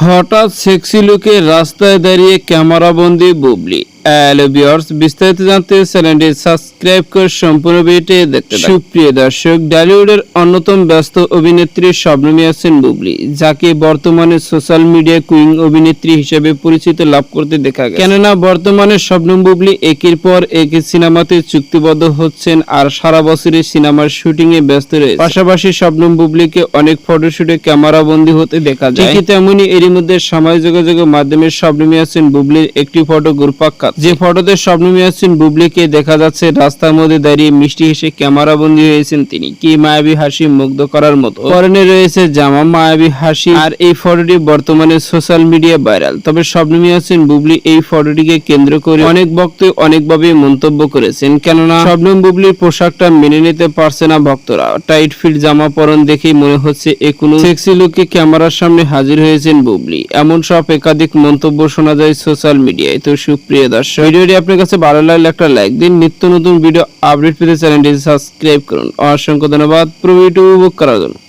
হঠাৎ সেক্সি লুকে রাস্তায় দাঁড়িয়ে ক্যামেরাবন্দি বুবলি। হ্যালো ভিউয়ার্স বিস্তারিত জানতে চ্যানেলটি সাবস্ক্রাইব করে সম্পূর্ণ ভিডিওটি দেখতে থাকুন। সুপ্রিয় দর্শক বলিউডের অন্যতম ব্যস্ত অভিনেত্রী শবনমী আছেন বুবলি যাকে বর্তমানে সোশ্যাল মিডিয়া কুইং অভিনেত্রী হিসেবে পরিচিত লাভ করতে দেখা গেছে। কেননা বর্তমানে শবনম বুবলি একের পর এক সিনেমাতে চুক্তিবদ্ধ হচ্ছেন আর সারা বছরই সিনেমার শুটিং এ ব্যস্ত রয়েছে। পাশাপাশি শবনম বুবলিকে অনেক ফটোশুটে ক্যামেরা বন্দি হতে দেখা যায়। তেমনি এরই মধ্যে সামাজিক যোগাযোগের মাধ্যমে শবনমী আছেন বুবলির একটি ফটো ঘুরপাক খাচ্ছে। যে ফটোতে শবনমী আছেন বুবলিকে দেখা যাচ্ছে রাস্তার মধ্যে দাঁড়িয়ে মিষ্টি হেসে ক্যামেরা বন্দি হয়েছেন তিনি। কি মায়াবী হাসি মুগ্ধ করার মতো। পরনে রয়েছে জামা, মায়াবী হাসি। আর এই ফটোটি বর্তমানে সোশ্যাল মিডিয়া ভাইরাল। তবে শবনমী আছেন বুবলি এই ফটোটিকে কেন্দ্র করে অনেক ভক্ত অনেকভাবে মন্তব্য করেছেন। কেননা শবনম বুবলির পোশাকটা মেনে নিতে পারছে না ভক্তরা। টাইট ফিট জামা পরন দেখেই মনে হচ্ছে এ কোনো সেক্সি লুকে ক্যামেরার সামনে হাজির হয়েছেন বুবলি। এমন সব একাধিক মন্তব্য শোনা যায় সোশ্যাল মিডিয়ায়। তো সুপ্রিয় দর্শক ভিডিওটি আপনার কাছে ভালো লাগলে একটা লাইক দিন। নিত্য নতুন ভিডিও আপডেট পেতে চ্যানেলটি সাবস্ক্রাইব করুন। অসংখ্য ধন্যবাদ। প্রভৃতি উপভোগ করার জন্য।